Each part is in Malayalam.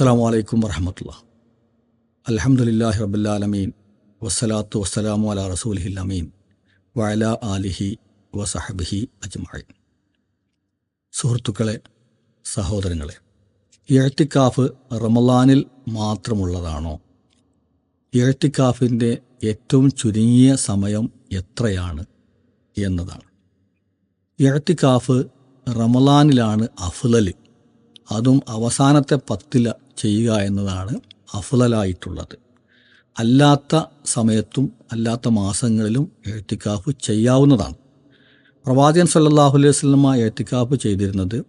അസ്സാം വലൈക്കും വർഹമത്തുള്ള അലഹമുല്ലാഹി റബുല്ലാലമീൻ വസ്സലാത്തു വസ്സലാമു അല റസൂലിഹിൽ അമീൻ. വയല ആലിഹി വസഹബിഹി അജ്മായി സുഹൃത്തുക്കളെ സഹോദരങ്ങളെ എഴുത്തിക്കാഫ് റമലാനിൽ മാത്രമുള്ളതാണോ? എഴുത്തിക്കാഫിന്റെ ഏറ്റവും ചുരുങ്ങിയ സമയം എത്രയാണ് എന്നതാണ്. എഴുത്തിക്കാഫ് റമലാനിലാണ് അഫ്ലൽ അതും അവസാനത്തെ പത്തിൽ ചെയ്യുക എന്നതാണ് അഫ്ലലായിട്ടുള്ളത്. അല്ലാത്ത സമയത്തും അല്ലാത്ത മാസങ്ങളിലും എഴുത്തിക്കാഫ് ചെയ്യാവുന്നതാണ്. പ്രവാചകൻ സല്ലാഹു അലൈഹി സ്വലമ എഴുത്തിക്കാഫ് ചെയ്തിരുന്നത്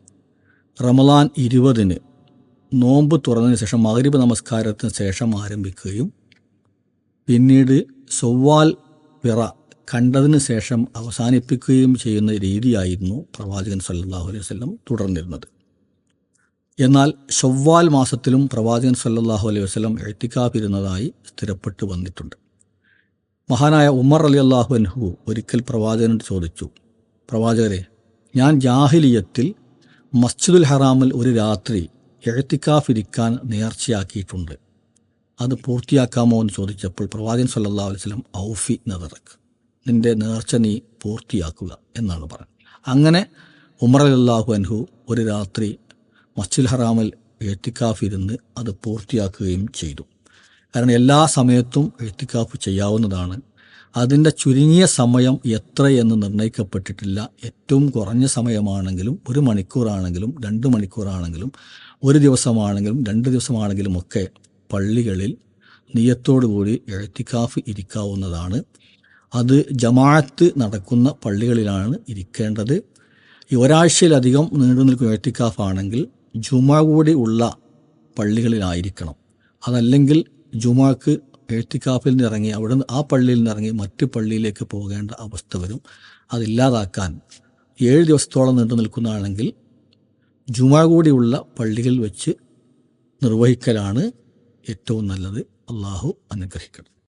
റമലാൻ ഇരുപതിന് നോമ്പ് തുറന്നതിന് ശേഷം മകരീബ് നമസ്കാരത്തിന് ശേഷം ആരംഭിക്കുകയും പിന്നീട് സൊവ്വാൽ പിറ കണ്ടതിന് ശേഷം അവസാനിപ്പിക്കുകയും ചെയ്യുന്ന രീതിയായിരുന്നു പ്രവാചകൻ സല്ലാഹു അലൈഹി വസല്ലം തുടർന്നിരുന്നത്. എന്നാൽ ഷവ്വാൽ മാസത്തിലും പ്രവാചകൻ സല്ലാഹു അലൈഹി വസ്ലം എഴുത്തിക്കാപ്പിരുന്നതായി സ്ഥിരപ്പെട്ടു വന്നിട്ടുണ്ട്. മഹാനായ ഉമർ അലി അള്ളാഹു അൻഹു ഒരിക്കൽ പ്രവാചകനോട് ചോദിച്ചു പ്രവാചകരെ ഞാൻ ജാഹിലിയത്തിൽ മസ്ജിദുൽ ഹറാമിൽ ഒരു രാത്രി എഴുത്തിക്കാഫിരിക്കാൻ നേർച്ചയാക്കിയിട്ടുണ്ട്. അത് പൂർത്തിയാക്കാമോ എന്ന് ചോദിച്ചപ്പോൾ പ്രവാചകൻ സല്ലല്ലാഹു അലൈഹി വസല്ലം ഔഫി നദറക് നിന്റെ നേർച്ച നീ പൂർത്തിയാക്കുക എന്നാണ് പറഞ്ഞത്. അങ്ങനെ ഉമർ അലി അള്ളാഹു അൻഹു ഒരു രാത്രി മസ്ജിദ് ഹറാമിൽ എഴുത്തിക്കാഫ് ഇരുന്ന് അത് പൂർത്തിയാക്കുകയും ചെയ്തു. കാരണം എല്ലാ സമയത്തും എഴുത്തിക്കാഫ് ചെയ്യാവുന്നതാണ്. അതിന്റെ ചുരുങ്ങിയ സമയം എത്രയെന്ന് നിർണയിക്കപ്പെട്ടിട്ടില്ല. ഏറ്റവും കുറഞ്ഞ സമയമാണെങ്കിലും ഒരു മണിക്കൂറാണെങ്കിലും രണ്ട് മണിക്കൂറാണെങ്കിലും ഒരു ദിവസമാണെങ്കിലും രണ്ട് ദിവസമാണെങ്കിലും ഒക്കെ പള്ളികളിൽ നിയത്തോടുകൂടി എഴുത്തിക്കാഫ് ഇരിക്കാവുന്നതാണ്. അത് ജമാഅത്ത് നടക്കുന്ന പള്ളികളിലാണ് ഇരിക്കേണ്ടത്. ഈ ഒരാഴ്ചയിലധികം നീണ്ടു നിൽക്കുന്ന എഴുത്തിക്കാഫാണെങ്കിൽ ജുമ കൂടി ഉള്ള പള്ളികളിലായിരിക്കണം. അതല്ലെങ്കിൽ ജുമാക്ക് എഴുത്തിക്കാഫിൽ നിന്ന് ഇറങ്ങി അവിടെ നിന്ന് ആ പള്ളിയിൽ നിന്നിറങ്ങി മറ്റ് പള്ളിയിലേക്ക് പോകേണ്ട അവസ്ഥ വരും. അതില്ലാതാക്കാൻ ഏഴ് ദിവസത്തോളം നീണ്ടു നിൽക്കുന്നതാണെങ്കിൽ ജുമാ കൂടിയുള്ള പള്ളികളിൽ വെച്ച് നിർവഹിക്കലാണ് ഏറ്റവും നല്ലത്. അള്ളാഹു അനുഗ്രഹിക്കണം